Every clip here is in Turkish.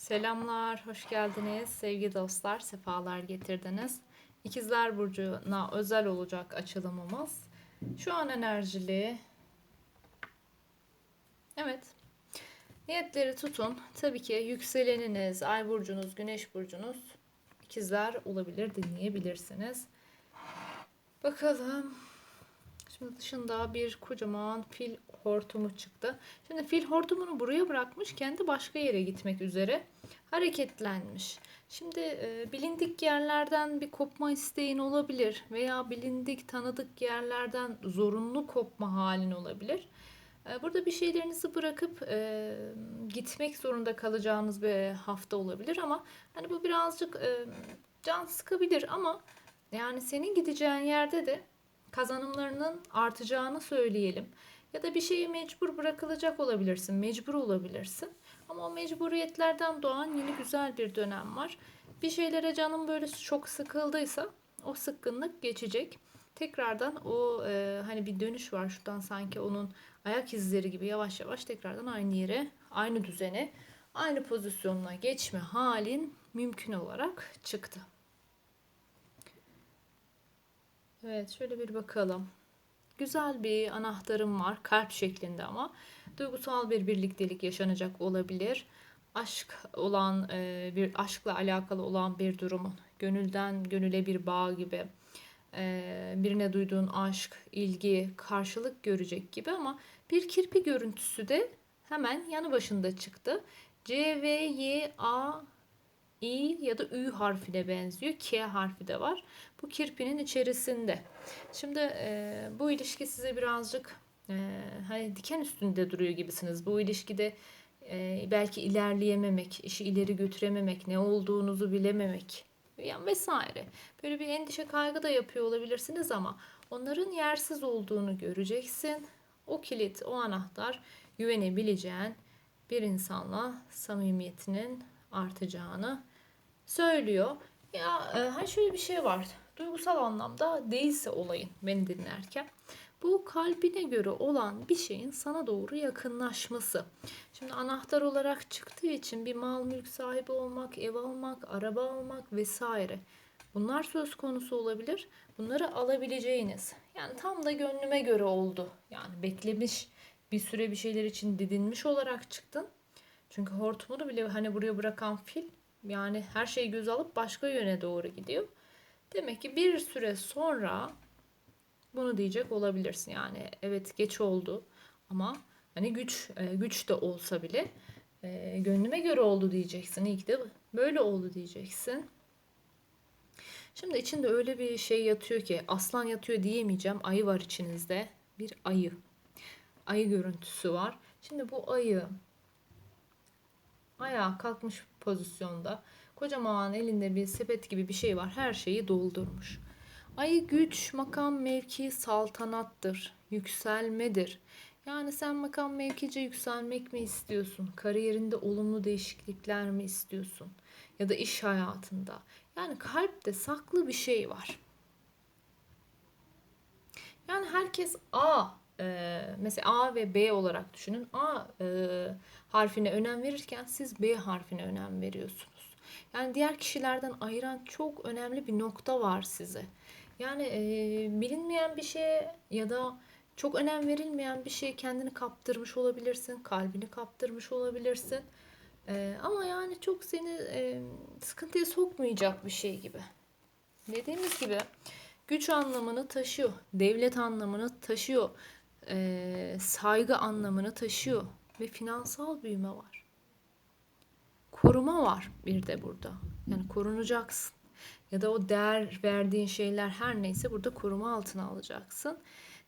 Selamlar, hoş geldiniz. Sevgili dostlar, sefalar getirdiniz. İkizler Burcu'na özel olacak açılımımız. Şu an enerjili. Evet. Niyetleri tutun. Tabii ki yükseleniniz, ay burcunuz, güneş burcunuz ikizler olabilir, dinleyebilirsiniz. Bakalım. Şimdi dışında bir kocaman fil hortumu çıktı. Şimdi fil hortumunu buraya bırakmış, kendi başka yere gitmek üzere hareketlenmiş. Şimdi e, bilindik yerlerden bir kopma isteğin olabilir veya bilindik tanıdık yerlerden zorunlu kopma halin olabilir. E, burada bir şeylerinizi bırakıp e, gitmek zorunda kalacağınız bir hafta olabilir ama hani bu birazcık e, can sıkabilir ama yani senin gideceğin yerde de kazanımlarının artacağını söyleyelim. Ya da bir şeye mecbur bırakılacak olabilirsin, mecbur olabilirsin. Ama o mecburiyetlerden doğan yeni güzel bir dönem var. Bir şeylere canım böyle çok sıkıldıysa o sıkkınlık geçecek. Tekrardan o e, hani bir dönüş var şuradan sanki onun ayak izleri gibi yavaş yavaş tekrardan aynı yere, aynı düzene, aynı pozisyonuna geçme halin mümkün olarak çıktı. Evet şöyle bir bakalım. Güzel bir anahtarım var kalp şeklinde ama duygusal bir birliktelik yaşanacak olabilir. Aşk olan e, bir aşkla alakalı olan bir durumun gönülden gönüle bir bağ gibi e, birine duyduğun aşk, ilgi, karşılık görecek gibi ama bir kirpi görüntüsü de hemen yanı başında çıktı. C, V, Y, A, İ ya da Ü harfine benziyor. K harfi de var. Bu kirpinin içerisinde. Şimdi e, bu ilişki size birazcık e, hani diken üstünde duruyor gibisiniz. Bu ilişkide e, belki ilerleyememek, işi ileri götürememek, ne olduğunuzu bilememek yani vesaire. Böyle bir endişe kaygı da yapıyor olabilirsiniz ama onların yersiz olduğunu göreceksin. O kilit, o anahtar güvenebileceğin bir insanla samimiyetinin artacağını söylüyor. Ya e, hani şöyle bir şey var. Duygusal anlamda değilse olayın beni dinlerken bu kalbine göre olan bir şeyin sana doğru yakınlaşması. Şimdi anahtar olarak çıktığı için bir mal mülk sahibi olmak, ev almak, araba almak vesaire. Bunlar söz konusu olabilir. Bunları alabileceğiniz. Yani tam da gönlüme göre oldu. Yani beklemiş bir süre bir şeyler için didinmiş olarak çıktın. Çünkü hortumunu bile hani buraya bırakan fil yani her şeyi göz alıp başka yöne doğru gidiyor. Demek ki bir süre sonra bunu diyecek olabilirsin. Yani evet geç oldu ama hani güç e, güç de olsa bile e, gönlüme göre oldu diyeceksin. Ki de böyle oldu diyeceksin. Şimdi içinde öyle bir şey yatıyor ki aslan yatıyor diyemeyeceğim. Ayı var içinizde. Bir ayı. Ayı görüntüsü var. Şimdi bu ayı ayağa kalkmış pozisyonda. Kocaman elinde bir sepet gibi bir şey var. Her şeyi doldurmuş. Ayı güç, makam, mevki, saltanattır. Yükselmedir. Yani sen makam mevkice yükselmek mi istiyorsun? Kariyerinde olumlu değişiklikler mi istiyorsun? Ya da iş hayatında. Yani kalpte saklı bir şey var. Yani herkes A e, mesela A ve B olarak düşünün. A e, harfine önem verirken siz B harfine önem veriyorsunuz. Yani diğer kişilerden ayıran çok önemli bir nokta var size. Yani e, bilinmeyen bir şeye ya da çok önem verilmeyen bir şeye kendini kaptırmış olabilirsin, kalbini kaptırmış olabilirsin. E, ama yani çok seni e, sıkıntıya sokmayacak bir şey gibi. Dediğimiz gibi güç anlamını taşıyor, devlet anlamını taşıyor, e, saygı anlamını taşıyor ve finansal büyüme var. Koruma var bir de burada. Yani korunacaksın ya da o değer verdiğin şeyler her neyse burada koruma altına alacaksın.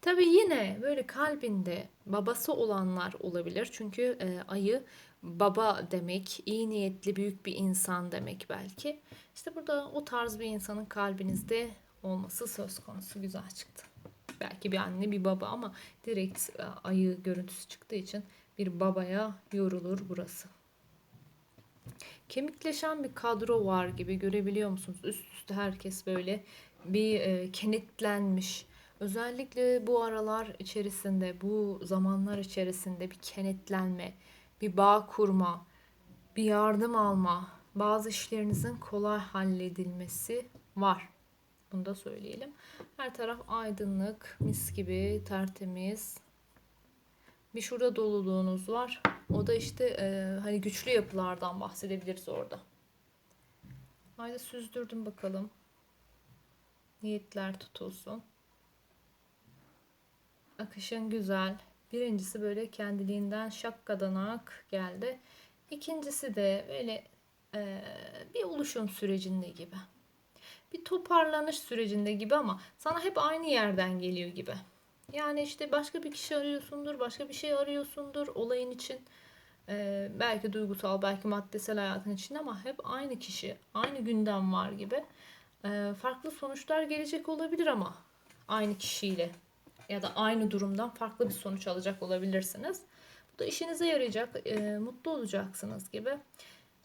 Tabii yine böyle kalbinde babası olanlar olabilir. Çünkü e, ayı baba demek, iyi niyetli büyük bir insan demek belki. İşte burada o tarz bir insanın kalbinizde olması söz konusu güzel çıktı. Belki bir anne bir baba ama direkt e, ayı görüntüsü çıktığı için bir babaya yorulur burası kemikleşen bir kadro var gibi görebiliyor musunuz? Üst üste herkes böyle bir e, kenetlenmiş. Özellikle bu aralar içerisinde, bu zamanlar içerisinde bir kenetlenme, bir bağ kurma, bir yardım alma, bazı işlerinizin kolay halledilmesi var. Bunu da söyleyelim. Her taraf aydınlık, mis gibi, tertemiz. Bir şurada doluluğunuz var. O da işte e, hani güçlü yapılardan bahsedebiliriz orada. Haydi süzdürdüm bakalım. Niyetler tutulsun. Akışın güzel. Birincisi böyle kendiliğinden şakkadanak geldi. İkincisi de böyle e, bir oluşum sürecinde gibi. Bir toparlanış sürecinde gibi ama sana hep aynı yerden geliyor gibi. Yani işte başka bir kişi arıyorsundur, başka bir şey arıyorsundur olayın için. E, belki duygusal, belki maddesel hayatın için ama hep aynı kişi, aynı gündem var gibi. E, farklı sonuçlar gelecek olabilir ama aynı kişiyle ya da aynı durumdan farklı bir sonuç alacak olabilirsiniz. Bu da işinize yarayacak, e, mutlu olacaksınız gibi.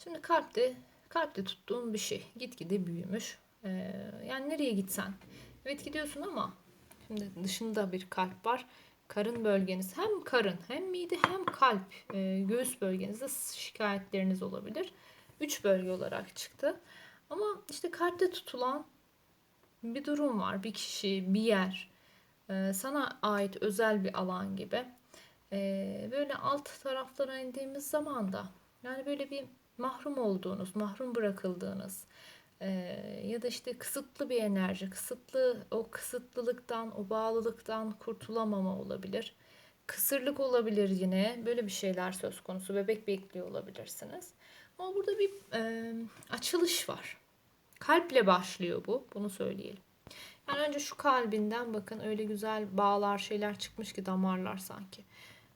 Şimdi kalpte, kalpte tuttuğun bir şey gitgide büyümüş. E, yani nereye gitsen, evet gidiyorsun ama şimdi dışında bir kalp var. Karın bölgeniz hem karın hem mide hem kalp e, göğüs bölgenizde şikayetleriniz olabilir. Üç bölge olarak çıktı. Ama işte kalpte tutulan bir durum var. Bir kişi, bir yer, e, sana ait özel bir alan gibi. E, böyle alt taraflara indiğimiz zaman da yani böyle bir mahrum olduğunuz, mahrum bırakıldığınız ya da işte kısıtlı bir enerji, kısıtlı o kısıtlılıktan, o bağlılıktan kurtulamama olabilir. Kısırlık olabilir yine. Böyle bir şeyler söz konusu. Bebek bekliyor olabilirsiniz. Ama burada bir e, açılış var. Kalple başlıyor bu. Bunu söyleyelim. Yani önce şu kalbinden bakın öyle güzel bağlar şeyler çıkmış ki damarlar sanki.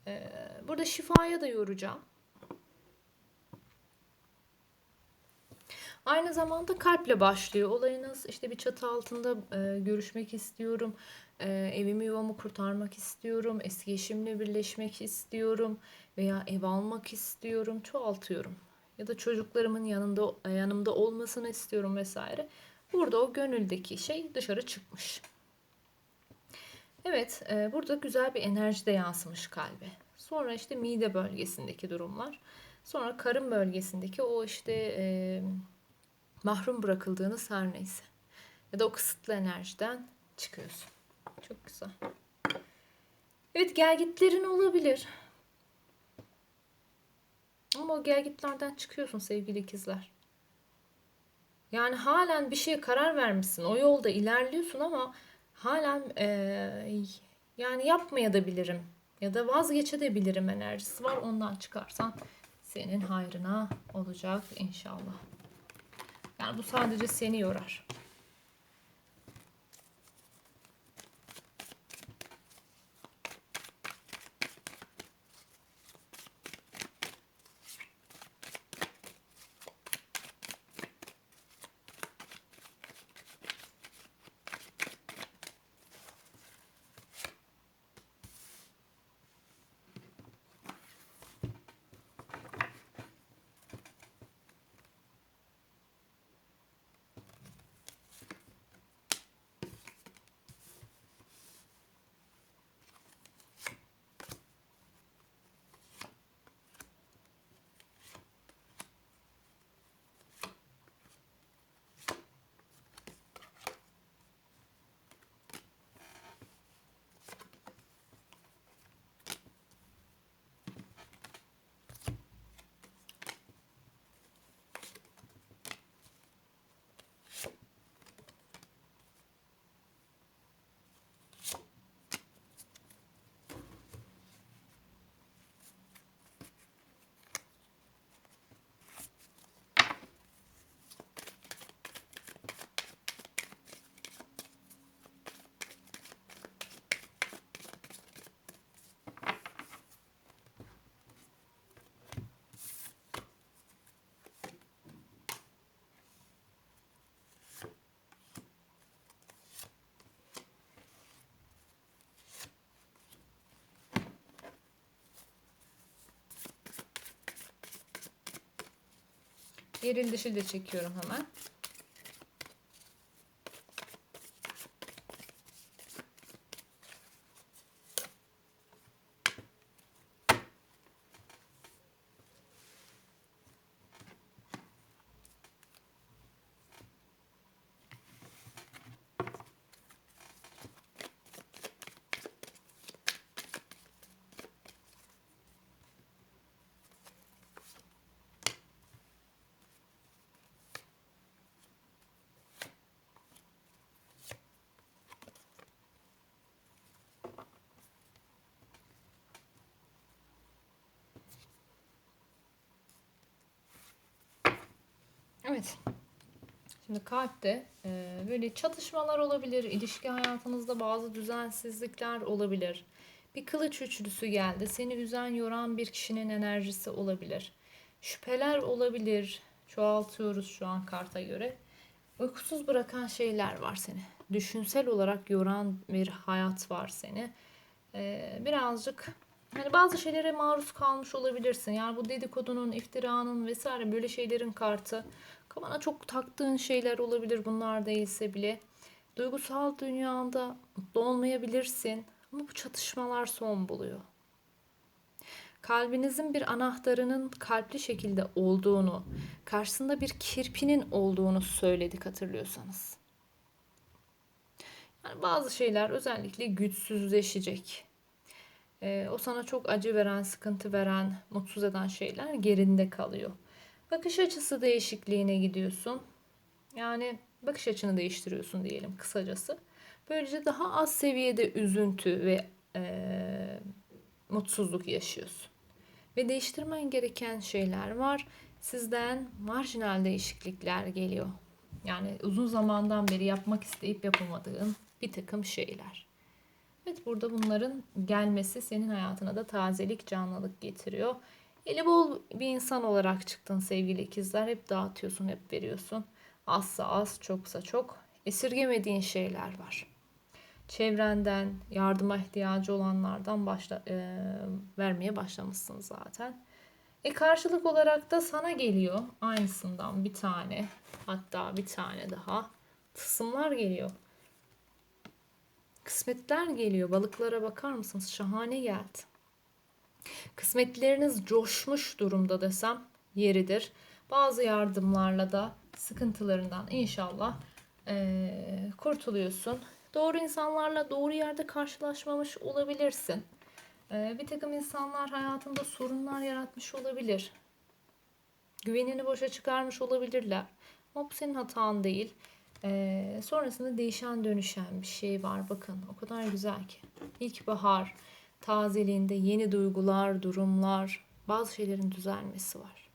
Ee, burada şifaya da yoracağım. Aynı zamanda kalple başlıyor olayınız. İşte bir çatı altında e, görüşmek istiyorum. E, evimi yuvamı kurtarmak istiyorum. Eski eşimle birleşmek istiyorum. Veya ev almak istiyorum. Çoğaltıyorum. Ya da çocuklarımın yanında yanımda olmasını istiyorum vesaire. Burada o gönüldeki şey dışarı çıkmış. Evet, e, burada güzel bir enerji de yansımış kalbe. Sonra işte mide bölgesindeki durumlar. Sonra karın bölgesindeki o işte e, mahrum bırakıldığınız her neyse. Ya da o kısıtlı enerjiden çıkıyorsun. Çok güzel. Evet gelgitlerin olabilir. Ama o gelgitlerden çıkıyorsun sevgili ikizler. Yani halen bir şeye karar vermişsin. O yolda ilerliyorsun ama halen e, yani yapmaya da bilirim ya da vazgeçebilirim enerjisi var. Ondan çıkarsan senin hayrına olacak inşallah. Yani bu sadece seni yorar. Yeril dişi de çekiyorum hemen. Evet. Şimdi kalpte e, böyle çatışmalar olabilir. ilişki hayatınızda bazı düzensizlikler olabilir. Bir kılıç üçlüsü geldi. Seni üzen, yoran bir kişinin enerjisi olabilir. Şüpheler olabilir. Çoğaltıyoruz şu an karta göre. Uykusuz bırakan şeyler var seni. Düşünsel olarak yoran bir hayat var seni. Ee, birazcık hani bazı şeylere maruz kalmış olabilirsin. Yani bu dedikodunun, iftiranın vesaire böyle şeylerin kartı. Kafana çok taktığın şeyler olabilir bunlar değilse bile. Duygusal dünyanda mutlu olmayabilirsin. Ama bu çatışmalar son buluyor. Kalbinizin bir anahtarının kalpli şekilde olduğunu, karşısında bir kirpinin olduğunu söyledik hatırlıyorsanız. Yani bazı şeyler özellikle güçsüzleşecek. Ee, o sana çok acı veren, sıkıntı veren, mutsuz eden şeyler gerinde kalıyor. Bakış açısı değişikliğine gidiyorsun. Yani bakış açını değiştiriyorsun diyelim kısacası. Böylece daha az seviyede üzüntü ve e, mutsuzluk yaşıyorsun. Ve değiştirmen gereken şeyler var. Sizden marjinal değişiklikler geliyor. Yani uzun zamandan beri yapmak isteyip yapamadığın bir takım şeyler. Evet burada bunların gelmesi senin hayatına da tazelik, canlılık getiriyor. Eli bol bir insan olarak çıktın sevgili ikizler. Hep dağıtıyorsun, hep veriyorsun. Azsa az, çoksa çok. Esirgemediğin şeyler var. Çevrenden, yardıma ihtiyacı olanlardan başla, e, vermeye başlamışsın zaten. E karşılık olarak da sana geliyor aynısından bir tane hatta bir tane daha tısımlar geliyor. Kısmetler geliyor. Balıklara bakar mısınız? Şahane geldi. Kısmetleriniz coşmuş durumda desem yeridir. Bazı yardımlarla da sıkıntılarından inşallah ee, kurtuluyorsun. Doğru insanlarla doğru yerde karşılaşmamış olabilirsin. Ee, bir takım insanlar hayatında sorunlar yaratmış olabilir. Güvenini boşa çıkarmış olabilirler. Ama bu senin hatan değil. Ee, sonrasında değişen dönüşen bir şey var. Bakın o kadar güzel ki. İlkbahar tazeliğinde yeni duygular, durumlar, bazı şeylerin düzelmesi var.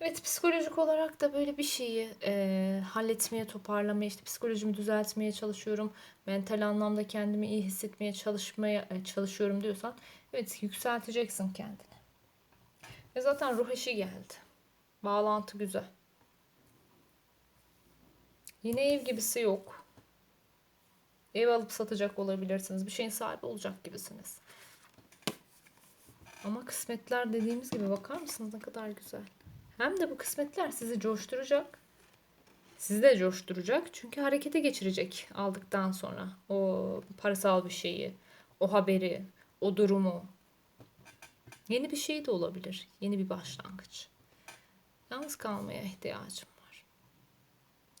Evet psikolojik olarak da böyle bir şeyi e, halletmeye, toparlamaya, işte psikolojimi düzeltmeye çalışıyorum. Mental anlamda kendimi iyi hissetmeye çalışmaya e, çalışıyorum diyorsan evet yükselteceksin kendini. Ve zaten ruh eşi geldi. Bağlantı güzel. Yine ev gibisi yok. Ev alıp satacak olabilirsiniz. Bir şeyin sahibi olacak gibisiniz. Ama kısmetler dediğimiz gibi bakar mısınız ne kadar güzel. Hem de bu kısmetler sizi coşturacak. Sizi de coşturacak. Çünkü harekete geçirecek aldıktan sonra. O parasal bir şeyi, o haberi, o durumu. Yeni bir şey de olabilir. Yeni bir başlangıç. Yalnız kalmaya ihtiyacım var.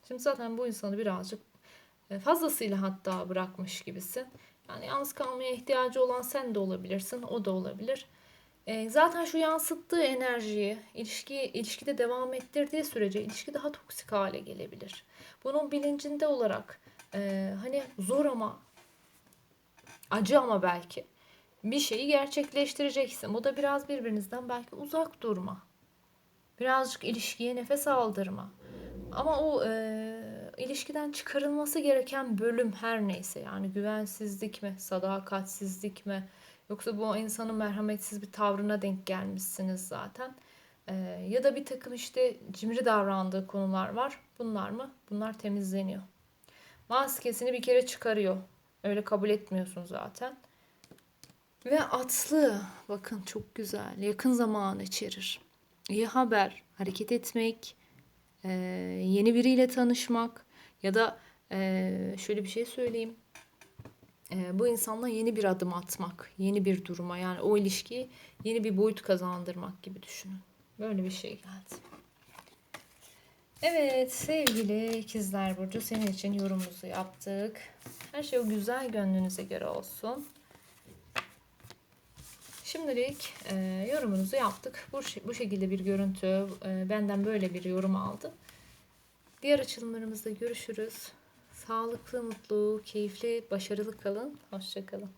Şimdi zaten bu insanı birazcık fazlasıyla hatta bırakmış gibisin. Yani yalnız kalmaya ihtiyacı olan sen de olabilirsin, o da olabilir. E, zaten şu yansıttığı enerjiyi ilişki ilişkide devam ettirdiği sürece ilişki daha toksik hale gelebilir. Bunun bilincinde olarak e, hani zor ama acı ama belki bir şeyi gerçekleştireceksin. Bu da biraz birbirinizden belki uzak durma. Birazcık ilişkiye nefes aldırma. Ama o e, ilişkiden çıkarılması gereken bölüm her neyse yani güvensizlik mi, sadakatsizlik mi, Yoksa bu insanın merhametsiz bir tavrına denk gelmişsiniz zaten. Ee, ya da bir takım işte cimri davrandığı konular var. Bunlar mı? Bunlar temizleniyor. Maskesini bir kere çıkarıyor. Öyle kabul etmiyorsun zaten. Ve atlı. Bakın çok güzel. Yakın zamanı içerir. İyi haber. Hareket etmek. E, yeni biriyle tanışmak. Ya da e, şöyle bir şey söyleyeyim e, bu insanla yeni bir adım atmak, yeni bir duruma yani o ilişkiyi yeni bir boyut kazandırmak gibi düşünün. Böyle bir şey geldi. Evet sevgili ikizler burcu senin için yorumumuzu yaptık. Her şey o güzel gönlünüze göre olsun. Şimdilik e, yorumunuzu yaptık. Bu, bu şekilde bir görüntü e, benden böyle bir yorum aldı. Diğer açılımlarımızda görüşürüz. Sağlıklı, mutlu, keyifli, başarılı kalın. Hoşçakalın.